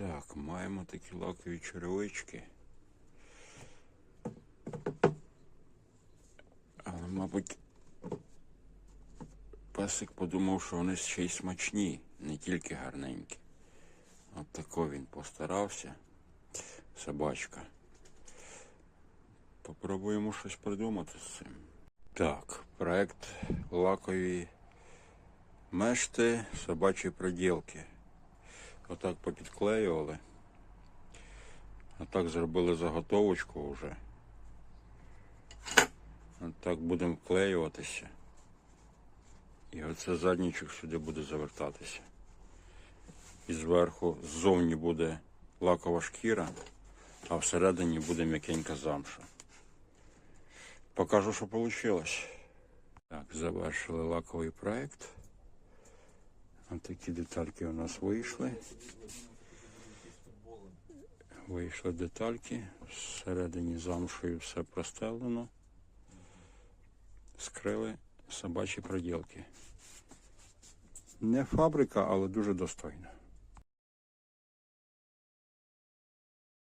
Так, маємо такі лакові черевички. Але, мабуть, песик подумав, що вони ще й смачні, не тільки гарненькі. От тако він постарався. Собачка. Попробуємо щось придумати з цим. Так, проект лакові мешти собачі приділки. Отак попідклеювали. Отак зробили заготовочку вже. Отак будемо вклеюватися. І оце заднічок сюди буде завертатися. І зверху ззовні буде лакова шкіра, а всередині буде м'якенька замша. Покажу, що вийшло. Так, завершили лаковий проект. Ось такі детальки у нас вийшли. Вийшли детальки. Всередині замшою все простелено. Скрили собачі проділки. Не фабрика, але дуже достойна.